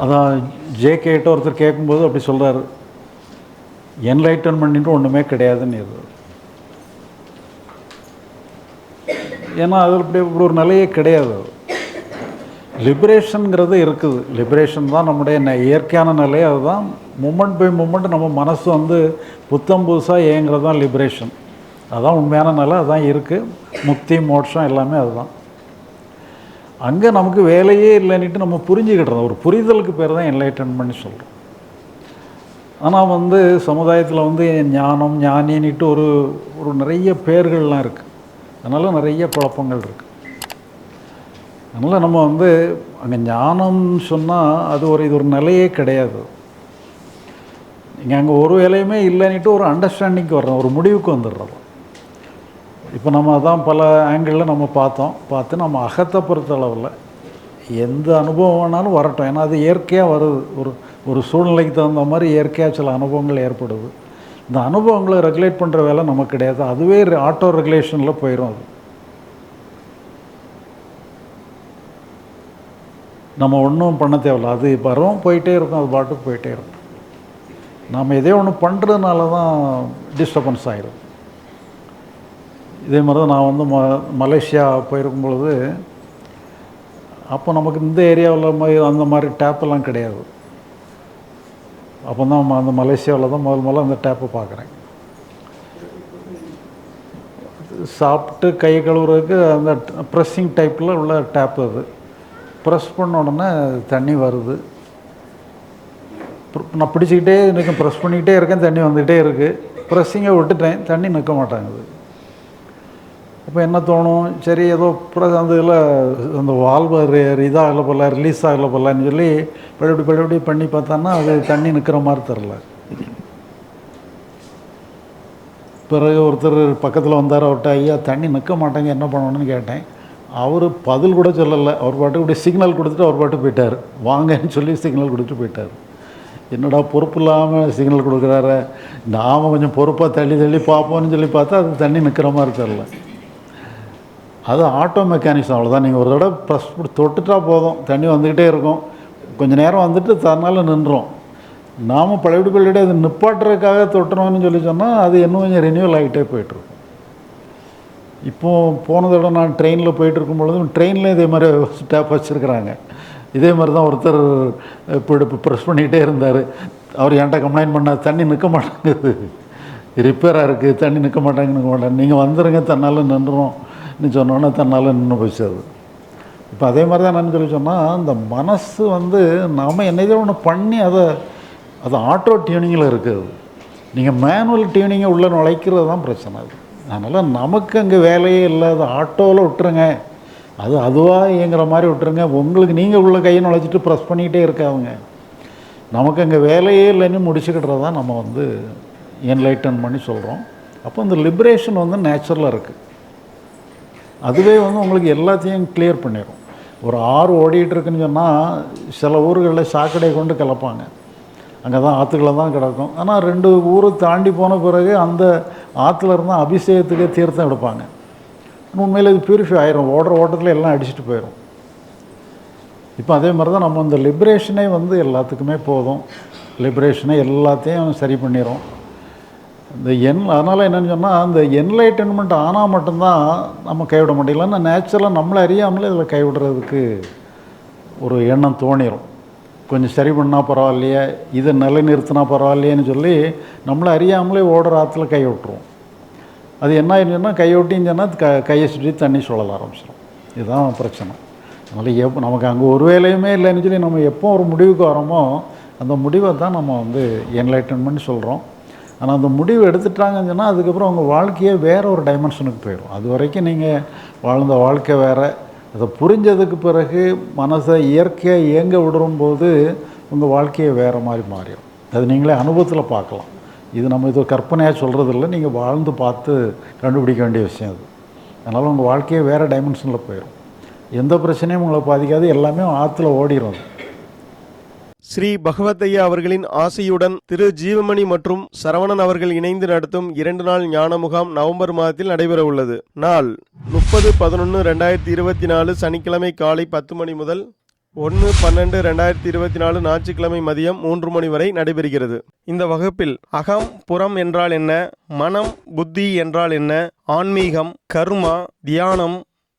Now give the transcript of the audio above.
அதான் ஜேகேட்ட ஒருத்தர் கேட்கும்போது அப்படி சொல்கிறாரு என்லைட்டன்மெண்ட்டு ஒன்றுமே கிடையாதுன்னு ஏன்னா அது அப்படி இப்படி ஒரு நிலையே கிடையாது. லிபரேஷனுங்கிறது இருக்குது. லிபரேஷன் தான் நம்முடைய ந- இயற்கையான நிலை அதுதான். மூமெண்ட் பை மூமெண்ட் நம்ம மனசு வந்து புத்தம் புதுசாக ஏங்குறது தான் லிபரேஷன் அதுதான் உண்மையான நிலை அதுதான் இருக்குது முக்தி மோட்சம் எல்லாமே அதுதான். அங்கே நமக்கு வேலையே இல்லைன்னுட்டு நம்ம புரிஞ்சுக்கிட்டுறோம் ஒரு புரிதலுக்கு பேர் தான் என்லைட்டன்மெண்ட் சொல்கிறோம் ஆனால் வந்து சமுதாயத்தில் வந்து ஞானம் ஞானின்னுட்டு ஒரு ஒரு நிறைய பேர்கள்லாம் இருக்குது அதனால் நிறைய குழப்பங்கள் இருக்குது அதனால் நம்ம வந்து அங்கே ஞானம்னு சொன்னால் அது ஒரு இது ஒரு நிலையே கிடையாது. நீங்கள் அங்கே ஒரு வேலையுமே இல்லைன்னுட்டு ஒரு அண்டர்ஸ்டாண்டிங்க்கு வர்றோம். ஒரு முடிவுக்கு வந்துடுறோம். இப்போ நம்ம அதான் பல ஆங்கிளில் நம்ம பார்த்தோம். பார்த்து நம்ம அகத்தை பொறுத்த அளவில் எந்த அனுபவம் வேணாலும் வரட்டும். ஏன்னா அது இயற்கையாக வருது. ஒரு ஒரு சூழ்நிலைக்கு தகுந்த மாதிரி இயற்கையாக சில அனுபவங்கள் ஏற்படுது. இந்த அனுபவங்களை ரெகுலேட் பண்ணுற வேலை நமக்கு கிடையாது. அதுவே ஆட்டோ ரெகுலேஷனில் போயிடும் அது. நம்ம ஒன்றும் பண்ண தேவையில்ல. அது வரும் போயிட்டே இருக்கும். அது பாட்டுக்கு போயிட்டே இருக்கும். நாம் எதே ஒன்று பண்ணுறதுனால தான் டிஸ்டர்பன்ஸ் ஆகிடும் இதே மாதிரி தான் நான் வந்து ம மலேசியா போயிருக்கும் பொழுது அப்போ நமக்கு இந்த ஏரியாவில் மாதிரி அந்த மாதிரி டேப்பெல்லாம் கிடையாது. அப்போ தான் அந்த மலேசியாவில் தான் முதல் முதல்ல அந்த டேப்பை பார்க்குறேன். சாப்பிட்டு கை கழுவுறதுக்கு அந்த ப்ரெஸ்ஸிங் டைப்பில் உள்ள டேப் அது. ப்ரெஸ் பண்ண உடனே தண்ணி வருது. நான் பிடிச்சிக்கிட்டே நிற்கும் ப்ரெஸ் பண்ணிக்கிட்டே இருக்கேன் தண்ணி வந்துக்கிட்டே இருக்குது ப்ரெஸ்ஸிங்கை விட்டுட்டேன் தண்ணி நிற்க மாட்டேங்குது. அப்போ என்ன தோணும்? சரி ஏதோ ப்ரெஸ் அந்த இதில் அந்த வால்வு இதாகல போல ரிலீஸ் ஆகல போலன்னு சொல்லி பழையபடி பழையபடி பண்ணி பார்த்தான்னா அது தண்ணி நிற்கிற மாதிரி தெரில பிறகு ஒருத்தர் பக்கத்தில் வந்தார் அவர்கிட்ட ஐயா தண்ணி நிற்க மாட்டேங்க என்ன பண்ணணும்னு கேட்டேன். அவர் பதில் கூட சொல்லலை. அவர் பாட்டுக்கு இப்படி சிக்னல் கொடுத்துட்டு அவர் பாட்டு போயிட்டார். வாங்கன்னு சொல்லி சிக்னல் கொடுத்துட்டு போயிட்டார். என்னடா பொறுப்பு இல்லாமல் சிக்னல் கொடுக்குறாரு? நாம் கொஞ்சம் பொறுப்பாக தள்ளி தள்ளி பார்ப்போம்னு சொல்லி பார்த்தா அது தண்ணி நிற்கிற மாதிரி தெரில அது ஆட்டோ மெக்கானிக்ஸ் அவ்வளோதான் நீங்கள் ஒரு தடவை ப்ரெஸ் தொட்டுட்டா போதும். தண்ணி வந்துக்கிட்டே இருக்கும். கொஞ்சம் நேரம் வந்துட்டு தன்னால் நின்றோம். நாம் பழையபடி பழையபடி அது நிப்பாட்டுறதுக்காக தொட்டுறோம்னு சொல்லி சொன்னால் அது இன்னும் கொஞ்சம் ரினியூவல் ஆகிட்டே போயிட்டுருக்கும். இப்போது போன தடவை நான் ட்ரெயினில் போயிட்டு இருக்கும் ட்ரெயினில் இதே மாதிரி ஸ்டாப் வச்சுருக்குறாங்க. இதே மாதிரி தான் ஒருத்தர் இப்போ இப்போ ப்ரெஸ் பண்ணிக்கிட்டே இருந்தார். அவர் என்கிட்ட கம்ப்ளைண்ட் பண்ணார் தண்ணி நிற்க மாட்டேங்குது. ரிப்பேராக இருக்குது தண்ணி நிற்க மாட்டாங்க நிற்க மாட்டாங்க நீங்கள் வந்துடுங்க தன்னால் நின்றுறோம் சொன்னோன்னே தன்னால் நின்று போச்சு அது இப்போ அதே மாதிரி தான் என்னன்னு சொல்லி சொன்னால் இந்த மனசு வந்து நாம் என்னதோ ஒன்று பண்ணி அதை அது ஆட்டோ டியூனிங்கில் இருக்குது. நீங்கள் மேனுவல் டியூனிங்கை உள்ளே நுழைக்கிறது தான் பிரச்சனை அது. அதனால் நமக்கு அங்கே வேலையே இல்லை. அது ஆட்டோவில் விட்டுருங்க. அது அதுவாக இயங்குற மாதிரி விட்டுருங்க. உங்களுக்கு நீங்கள் உள்ள கையை நுழைச்சிட்டு ப்ரெஸ் பண்ணிக்கிட்டே இருக்காதுங்க. நமக்கு அங்கே வேலையே இல்லைன்னு முடிச்சுக்கிட்டுறது தான் நம்ம வந்து என்லைட்டன் பண்ணி சொல்கிறோம் அப்போ இந்த லிபரேஷன் வந்து நேச்சுரலாக இருக்குது அதுவே வந்து உங்களுக்கு எல்லாத்தையும் கிளியர் பண்ணிடும் ஒரு ஆறு ஓடிட்டு இருக்குன்னு சொன்னால் சில ஊர்களில் சாக்கடை கொண்டு கலப்பாங்க அங்கே தான் ஆற்றுக்களை தான் கிடக்கும். ஆனால் ரெண்டு ஊரை தாண்டி போன பிறகு அந்த ஆற்றுல இருந்தால் அபிஷேகத்துக்கே தீர்த்தம் எடுப்பாங்க. உண்மையில் இது பியூரிஃபை ஆயிரும். ஓடுற ஓட்டத்தில் எல்லாம் அடிச்சுட்டு போயிடும் இப்போ அதே மாதிரி தான் நம்ம இந்த லிபரேஷனே வந்து எல்லாத்துக்குமே போதும். லிபரேஷனே எல்லாத்தையும் சரி பண்ணிடும் இந்த என் அதனால் என்னன்னு சொன்னால் அந்த என்லைட்டன்மெண்ட் ஆனால் மட்டும்தான் நம்ம கைவிட முடியல இல்லைன்னா நேச்சுரலாக நம்மளை அறியாமலே இதில் கைவிடுறதுக்கு ஒரு எண்ணம் தோணிடும் கொஞ்சம் சரி பண்ணால் பரவாயில்லையே இதை நிலைநிறுத்தினா பரவாயில்லையேன்னு சொல்லி நம்மளை அறியாமலே ஓடுற ஆற்றுல கை விட்டுருவோம் அது என்ன ஆயிருச்சுன்னா கை விட்டின்னு சொன்னால் க கையை சுற்றி தண்ணி சுழல ஆரம்பிச்சிடும் இதுதான் பிரச்சனை. அதனால் எப் நமக்கு அங்கே ஒரு வேலையுமே இல்லைன்னு சொல்லி நம்ம எப்போ ஒரு முடிவுக்கு வரோமோ அந்த முடிவை தான் நம்ம வந்து என்லைட்டன்மெண்ட் சொல்கிறோம் ஆனால் அந்த முடிவு எடுத்துட்டாங்கன்னு சொன்னால் அதுக்கப்புறம் உங்கள் வாழ்க்கையே வேற ஒரு டைமென்ஷனுக்கு போயிடும் அது வரைக்கும் நீங்கள் வாழ்ந்த வாழ்க்கை வேறு. அதை புரிஞ்சதுக்கு பிறகு மனசை இயற்கையாக இயங்க விடும்போது உங்கள் வாழ்க்கையை வேறு மாதிரி மாறிடும் அது நீங்களே அனுபவத்தில் பார்க்கலாம். இது நம்ம இது கற்பனையாக சொல்கிறது இல்லை நீங்கள் வாழ்ந்து பார்த்து கண்டுபிடிக்க வேண்டிய விஷயம் அது. அதனால் உங்கள் வாழ்க்கையே வேறு டைமென்ஷனில் போயிடும் எந்த பிரச்சனையும் உங்களை பாதிக்காது. எல்லாமே ஆற்றுல ஓடிடும் அது. ஸ்ரீ பகவதையா அவர்களின் ஆசையுடன் திரு ஜீவமணி மற்றும் சரவணன் அவர்கள் இணைந்து நடத்தும் இரண்டு நாள் ஞான முகாம் நவம்பர் மாதத்தில் நடைபெற உள்ளது. நாள் முப்பது பதினொன்று ரெண்டாயிரத்தி இருபத்தி நாலு சனிக்கிழமை காலை பத்து மணி முதல் ஒன்று பன்னெண்டு ரெண்டாயிரத்தி இருபத்தி நாலு ஞாயிற்றுக்கிழமை மதியம் மூன்று மணி வரை நடைபெறுகிறது. இந்த வகுப்பில் அகம் புறம் என்றால் என்ன மனம் புத்தி என்றால் என்ன ஆன்மீகம் கர்மா தியானம்